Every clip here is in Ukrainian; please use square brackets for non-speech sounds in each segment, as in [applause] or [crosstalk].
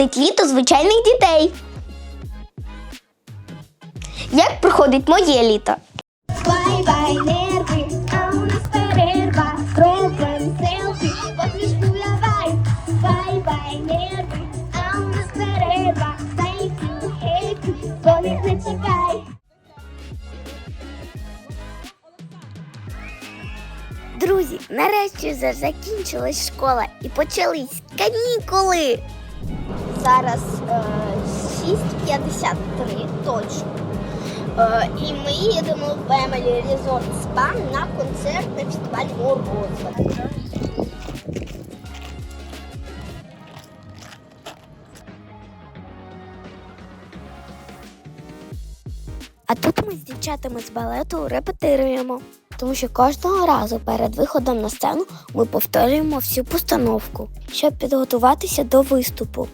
проходить літо звичайних дітей? Як проходить моє літо? Бай-бай, нерви, а у нас перерва. Робим селфі, посмішку давай. Бай-бай, нерви, а у нас перерва. You, бо їх не чекай. Друзі, нарешті вже закінчилась школа і почались канікули. Зараз е, 6.53 точно. Е, і ми їдемо в Family Resort Spa на концерт на фестиваль Морозова. А тут ми з дівчатами з балету репетируємо, тому що кожного разу перед виходом на сцену ми повторюємо всю постановку, щоб підготуватися до виступу.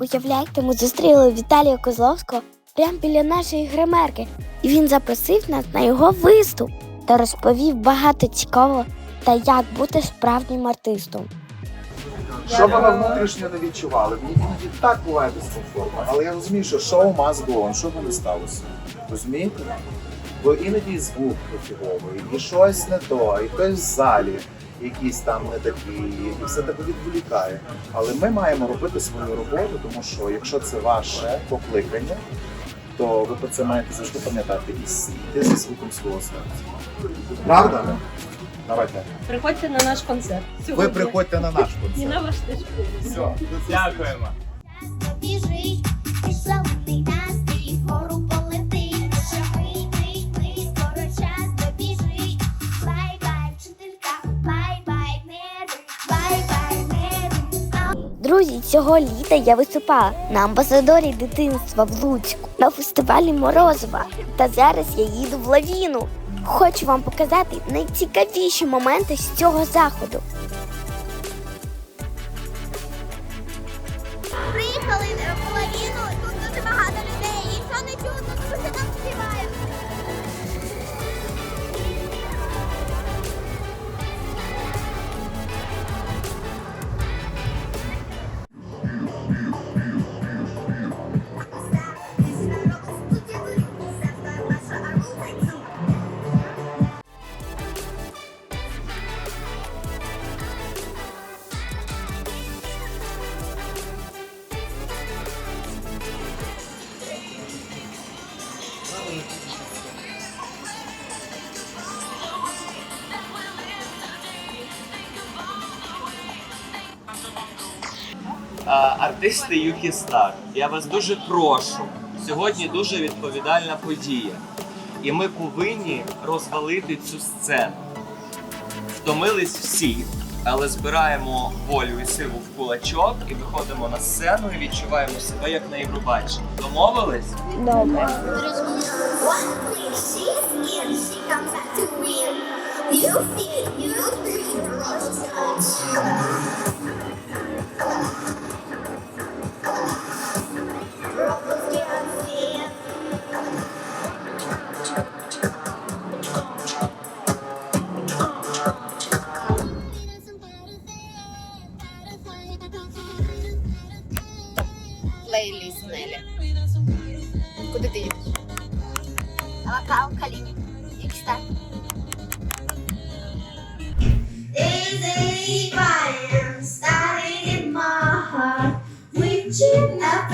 Уявляєте, ми зустріли Віталія Козловського прямо біля нашої гримерки, і він запросив нас на його виступ та розповів багато цікавого та як бути справжнім артистом. Що ви внутрішньо не відчували, мені іноді так буває дискомфортно, але я розумію, що шоу must go on, що не сталося. Розумієте? Бо іноді звук фіговий, і щось не то, і хтось в залі якийсь там не такий, і все таке відволікає. Але ми маємо робити свою роботу, тому що якщо це ваше покликання, то ви про це маєте завжди пам'ятати і йти за звуком свого серця. Правда? Давайте. Приходьте на наш концерт. Ви приходьте на наш І концерт. на ваш теж. Все, Дякуємо. Біжить, цього літа я виступала на амбасадорі дитинства в Луцьку на фестивалі Морозова. Та зараз я їду в лавіну. Хочу вам показати найцікавіші моменти з цього заходу. Артисти Юкі Стар. Я вас дуже прошу. Сьогодні дуже відповідальна подія. І ми повинні розвалити цю сцену. Втомились всі, але збираємо волю і силу в кулачок і виходимо на сцену і відчуваємо себе як на Євробаченні. Домовились? Добре. You feel, you feel, പ്ലേലിസ്റ്റില് കുതിത്തി അവക്കാവും കളി ഇഷ്ടാ Easily by and starting in my heart, reaching up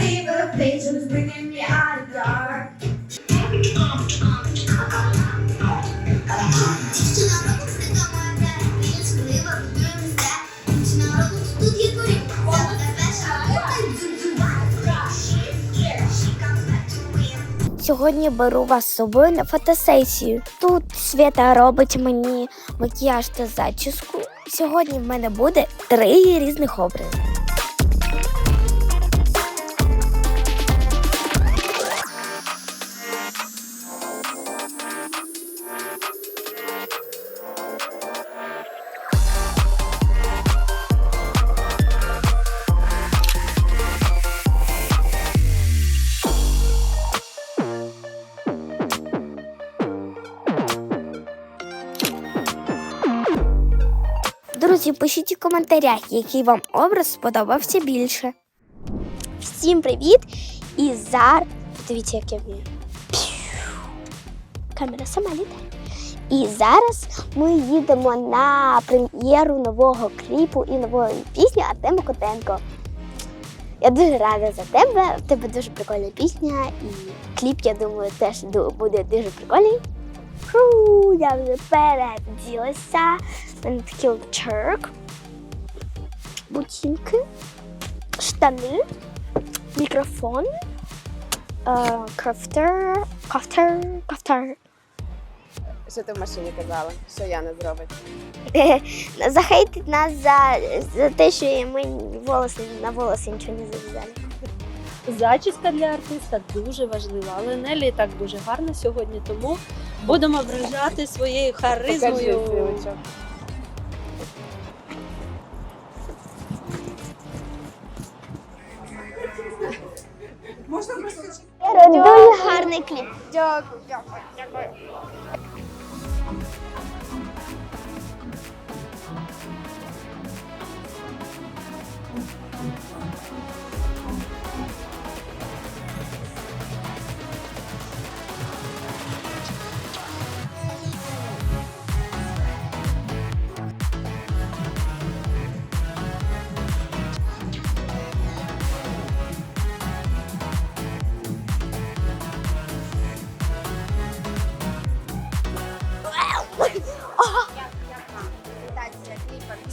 Сьогодні беру вас з собою на фотосесію. Тут Свята робить мені макіяж та зачіску. Сьогодні в мене буде три різних образи. Друзі, пишіть у коментарях, який вам образ сподобався більше. Всім привіт! І зараз. Дивіться, як я вмію. Камера сама літає. І зараз ми їдемо на прем'єру нового кліпу і нової пісні Артема Котенко. Я дуже рада за тебе. В тебе дуже прикольна пісня, і кліп, я думаю, теж буде дуже прикольний. Фу, я вже переділася. У мене такий черк, ботинки, штани, мікрофон, е, кафтер, кафтер, кафтер. Що ти в машині казала? Що Яна зробить? [laughs] Захейтить нас за, за те, що ми волоси, на волоси нічого не зав'язали. Зачіска для артиста дуже важлива, але Нелі так дуже гарна сьогодні, тому будемо вражати своєю харизмою. силочок. Дуже гарний кліп. Дякую, дякую, дякую.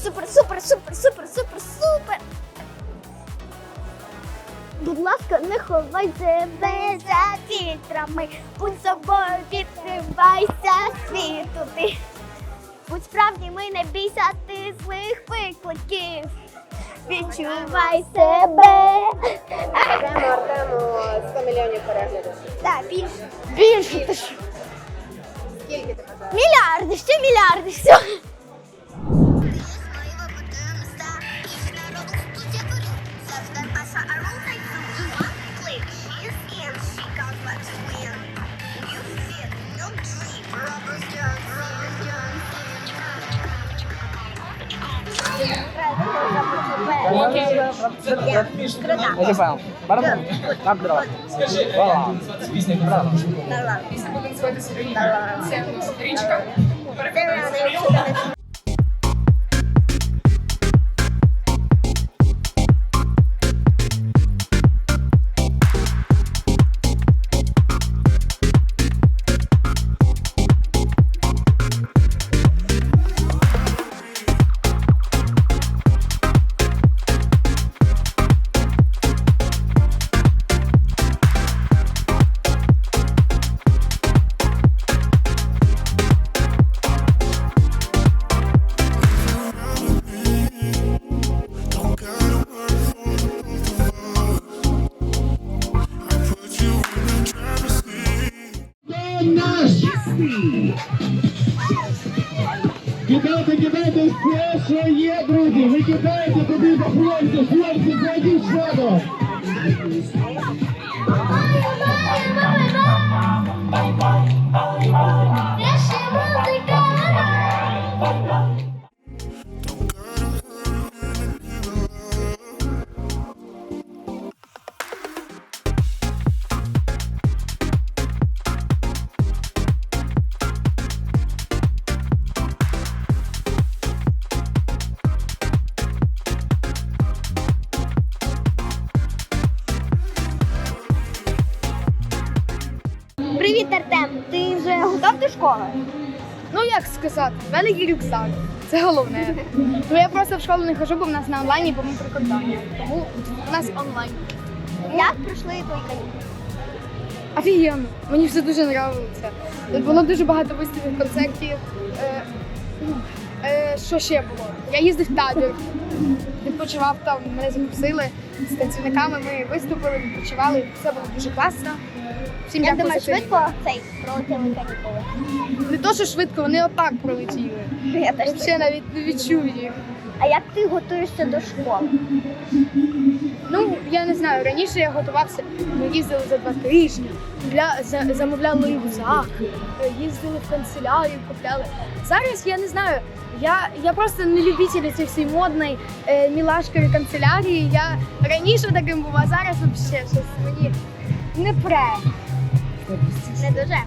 Супер, супер, супер, супер, супер, супер. Будь ласка, не ховай себе за вітрами, будь собою відкривайся світу ти. Будь і не бійся ти злих викликів. Відчувай себе. Артему, Артему 100 мільйонів переглядів. Так, більше. Більше. Скільки ти казала? Мільярди, ще мільярди, все. Кидайте, що є, друзі. Ви кидаєте туди по хлопців, хлопці, зайдіть в. Як сказати, великий рюкзак. Це головне. Ну я просто в школу не хожу, бо в нас на онлайні, бо ми прикордонні. Тому у нас онлайн. Як пройшли твої канікули? Офігенно, мені все дуже подобається. Тут було дуже багато виставок, концертів. Е, ну, е, що ще було? Я їздив в табір, відпочивав там, мене запросили з танцівниками. Ми виступили, відпочивали. Це було дуже класно. Всім дякую за це. швидко цей пролетіли канікули? Не то, що швидко, вони отак пролетіли. Я теж Я взагалі навіть не відчув їх. А як ти готуєшся до школи? Ну, я не знаю, раніше я готувався, ми їздили за два тижні, для, за, замовляли рюкзак, е, їздили в канцелярію, купляли. Зараз я не знаю, я, я просто не любитель цієї всієї модної е, мілашкової канцелярії. Я раніше таким був, а зараз взагалі щось мені не пре. Не дуже.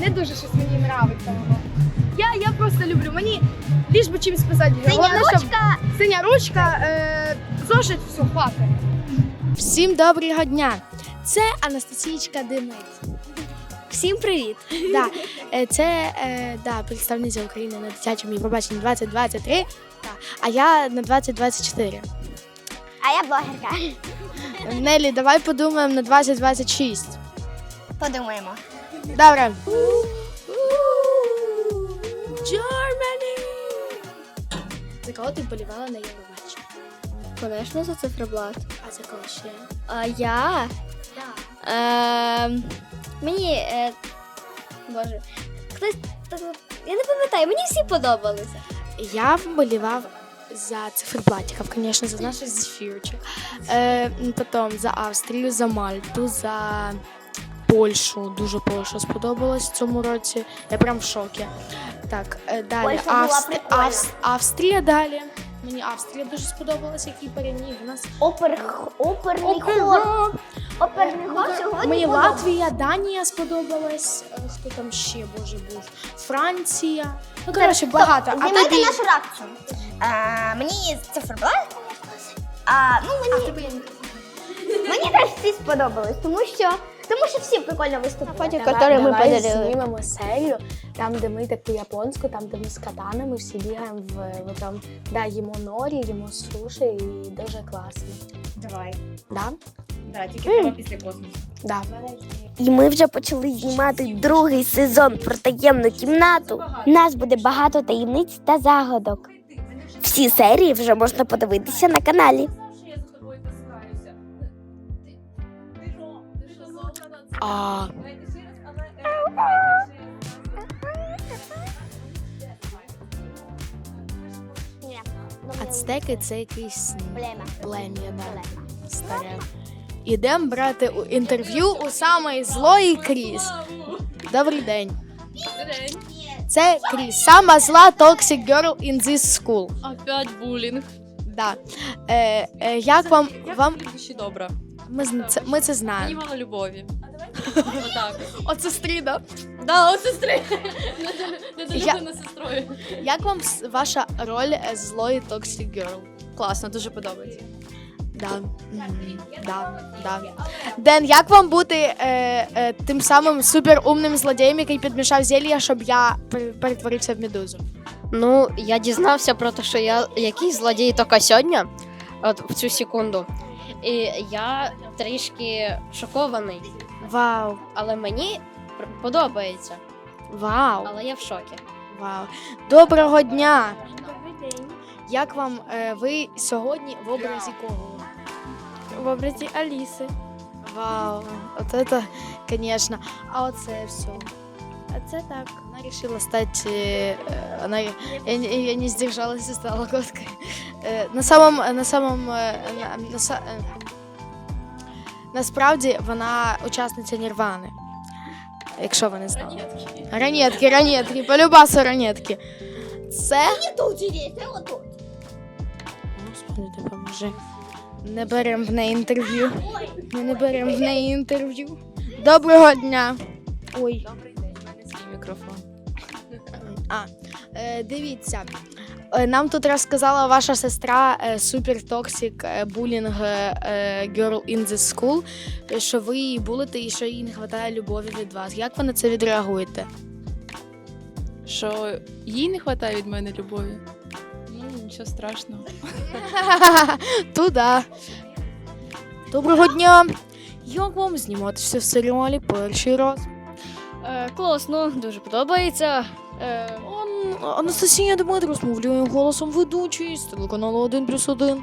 Не дуже щось мені нравиться. воно. Я, я просто люблю. Мені ліж би чимось писати. Синя Головне, щоб ручка. Синя ручка, е, зошит, все, хватить. Всім доброго дня! Це Анастасієчка Демит. Всім привіт! [laughs] Да, е, це е, да, представниця України на дитячому Євробаченні 2023, да, а я на 2024. А я блогерка. Нелі, давай подумаємо на 2026. Подумаємо. Добре. Germany! За кого ти болівала на Євробаченні? Конечно, за циферблат. А за кого ще? А я. Е, мені. Е, боже. Хтось. та- Я не пам'ятаю, мені всі подобалися. Я вболівав за циферблатиков, конечно, за наших зефірчик. Е, потім за Австрію, за Мальту, за Польщу. Дуже Польща сподобалась в цьому році. Я прям в шокі. Так, е, далі. Польща була Авст- Авс- Австрія далі. Мені Австрія дуже сподобалась, який переміг. У нас Опер, оперний хор. Оперний хор сьогодні. Мені подобається. Латвія, Данія сподобалась. Е, Хто там ще боже був? Франція. Ну коротше, багато. А тобі? нашу реакцію. А, мені циферблат. А, ну, мені, мені теж всі сподобались, тому що, тому що всі прикольно виступили. Давай, давай знімемо серію, там, де ми таку японську, там, де ми з катанами всі бігаємо в, в там, да, їмо норі, їмо суші і дуже класно. Давай. Да? Да, тільки треба після космосу. Да. І ми вже почали знімати другий сезон про таємну кімнату. У нас буде багато таємниць та загадок. Всі серії вже можна подивитися на каналі. А, ацтеки це якийсь Плем'я. плем'я. Старе. Ідемо брати у- інтерв'ю у самої злої Кріс. Добрий день. Це Кріс, сама зла toxic girl in this school. Опять булінг. Да. Е, е, як вам, вам Ще добре. ми, з- це, ми це Мені знаємо. мало любові. Отак. От сестрі, да? Да, от сестри. Я- Недолюблена сестрою. Як вам с- ваша роль е, злої toxic girl? Класно, дуже подобається. Да. Мгм. Да, да. Ден, як вам бути е, е, тим самим суперумним злодієм, який підмішав зілля, щоб я пер- перетворився в медузу? Ну, я дізнався про те, що я якийсь злодій тільки сьогодні, от в цю секунду. І я трішки шокований, Вау, але мені пр- подобається. вау, Але я в шокі. вау. Доброго дня! Як вам е, ви сьогодні в образі кого? В образі Аліси. Вау, от это, конечно. А оце все. А це так. Она решила стать... э, она, я, не- я не сдержалась и стала коткой. Э, на самом... На самом... э, на, на, са- е, насправді вона учасниця Нірвани. Якщо ви не знали. Ранетки, ранетки, полюбасу ранетки. Це... Не Тут є, це отут. Господи, допоможи. Не беремо в неї інтерв'ю. Ми не беремо в неї інтерв'ю. Доброго дня. Ой. Свій мікрофон. А, е, дивіться. Е, Нам тут розказала ваша сестра е, супер токсик е, булінг girl in the school, що ви її булите і що їй не вистачає любові від вас. Як ви на це відреагуєте? Що їй не вистачає від мене любові. Ну, нічого страшного. [laughs] Туда. Доброго дня. Як вам зніматися в серіалі перший раз? Е, класно, дуже подобається. Е, Анастасія Дмитро розмовляє голосом ведучої з телеканалу 1 плюс 1.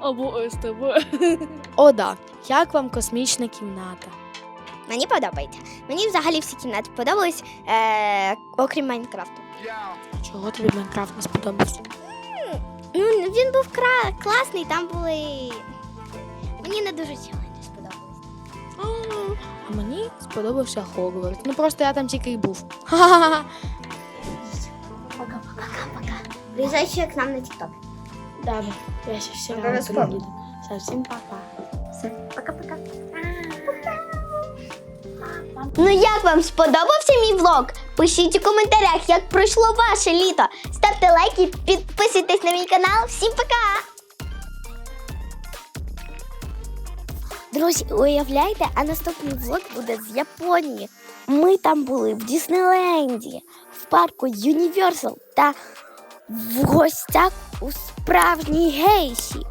Або СТБ. О, да. Як вам космічна кімната? Мені подобається. Мені взагалі всі кімнати подобались, е, окрім Майнкрафту. Чого тобі Майнкрафт не сподобався? Ну, він був кра- класний, там були Мені не дуже челенджі сподобались. А мені сподобався Хогвартс. Ну просто я там тільки й був. Ха-ха-ха. Ще к нам на TikTok. Добре, я ще все равно приїду. Все, всім па-па. Пока-пока. Ну як вам сподобався мій влог? Пишіть у коментарях, як пройшло ваше літо. Ставте лайки, підписуйтесь на мій канал. Всім пока! Друзі, уявляєте, а наступний влог буде з Японії. Ми там були в Діснейленді, в парку Universal та в гостях у справжній гейші.